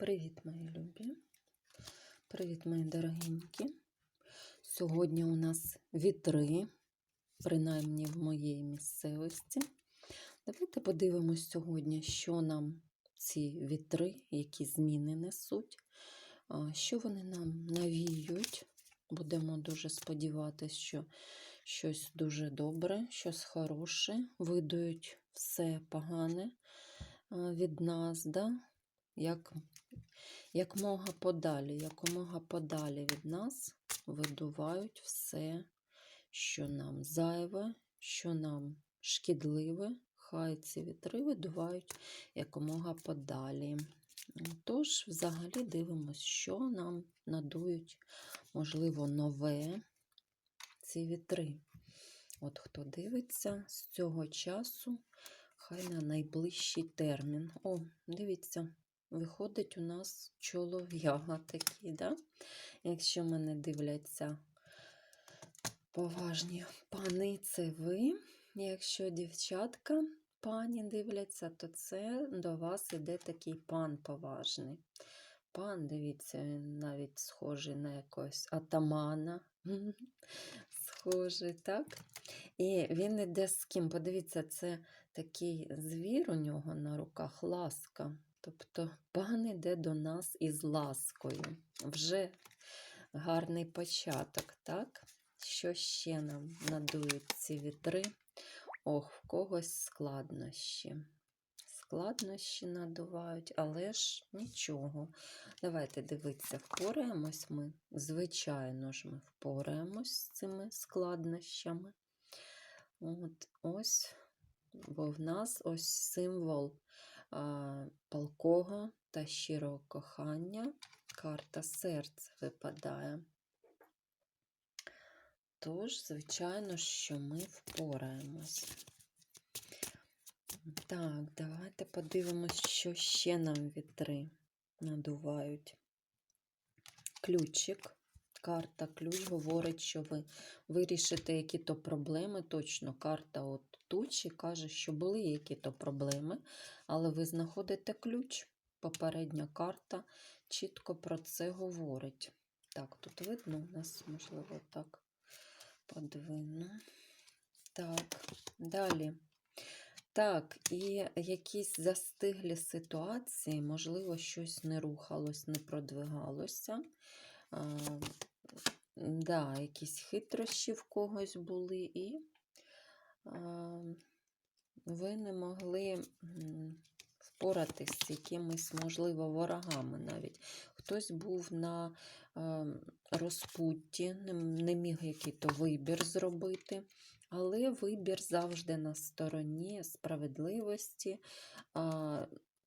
Привіт, мої любі. Привіт, мої дорогенькі. Сьогодні у нас вітри, принаймні в моїй місцевості. Давайте подивимось сьогодні, що нам ці вітри, які зміни несуть, що вони нам навіють. Будемо дуже сподіватися, що щось дуже добре, щось хороше, видують все погане від нас, да? Як, якмога подалі, якомога подалі від нас видувають все, що нам зайве, що нам шкідливе. Хай ці вітри видувають якомога подалі. Тож, взагалі, дивимося, що нам надують, можливо, нове ці вітри. От хто дивиться з цього часу, хай на найближчий термін. О, дивіться, виходить у нас чолов'яга такий, да? Якщо мене дивляться поважні пани, це ви. Якщо дівчатка пані дивляться, то це до вас іде такий пан поважний. Пан, дивіться, він навіть схожий на якогось атамана. Схожий, так? І він іде з ким? Подивіться, це такий звір у нього на руках ласка. Тобто пан іде до нас із ласкою. Вже гарний початок, так? Що ще нам надують ці вітри? Ох, в когось складнощі. Складнощі надувають, але ж нічого. Давайте дивитися, впораємось ми. Звичайно ж, ми впораємось з цими складнощами. От, ось, бо в нас ось символ палкого та щирого кохання. Карта серця випадає. Тож, звичайно, що ми впораємось. Так, давайте подивимось, що ще нам вітри надувають. Ключик. Карта ключ говорить, що ви вирішите які-то проблеми. Точно, карта от тучі каже, що були які-то проблеми, але ви знаходите ключ. Попередня карта чітко про це говорить. Так, тут видно у нас, можливо, так подвину. Так, далі. Так, і якісь застиглі ситуації, можливо, щось не рухалось, не продвигалося. Да, якісь хитрощі в когось були, і ви не могли впоратись з якимись, можливо, ворогами навіть. Хтось був на розпутті, не, міг який-то вибір зробити. Але вибір завжди на стороні справедливості,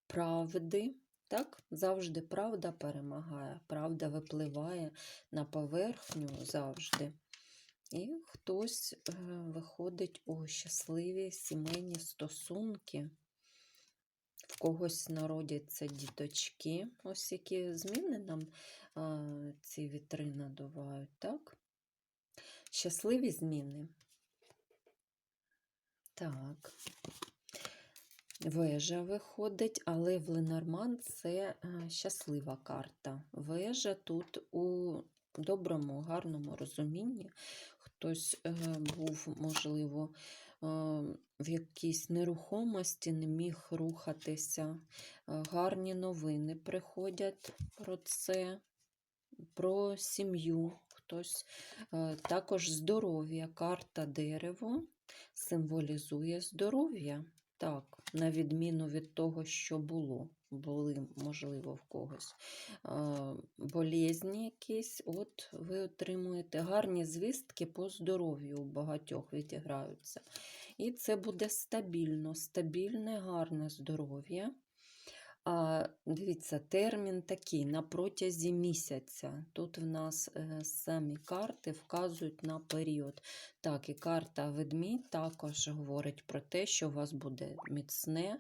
правди. Так, завжди правда перемагає, правда випливає на поверхню завжди. І хтось е, виходить у щасливі сімейні стосунки. В когось народяться діточки, ось які зміни нам ці вітри надувають, так? Щасливі зміни. Так. Вежа виходить, але в Ленорман це е, щаслива карта. Вежа тут у доброму, гарному розумінні. Хтось е, був, можливо, е, в якійсь нерухомості, не міг рухатися. Гарні новини приходять про це, про сім'ю. Хтось також здоров'я, карта дерево символізує здоров'я. Так, на відміну від того, що було. Були, можливо, в когось болезні якісь, от ви отримуєте гарні звістки по здоров'ю у багатьох відіграються. І це буде стабільно, стабільне, гарне здоров'я. Дивіться, термін такий на протязі місяця. Тут в нас е, самі карти вказують на період. Так, і карта ведмідь також говорить про те, що у вас буде міцне,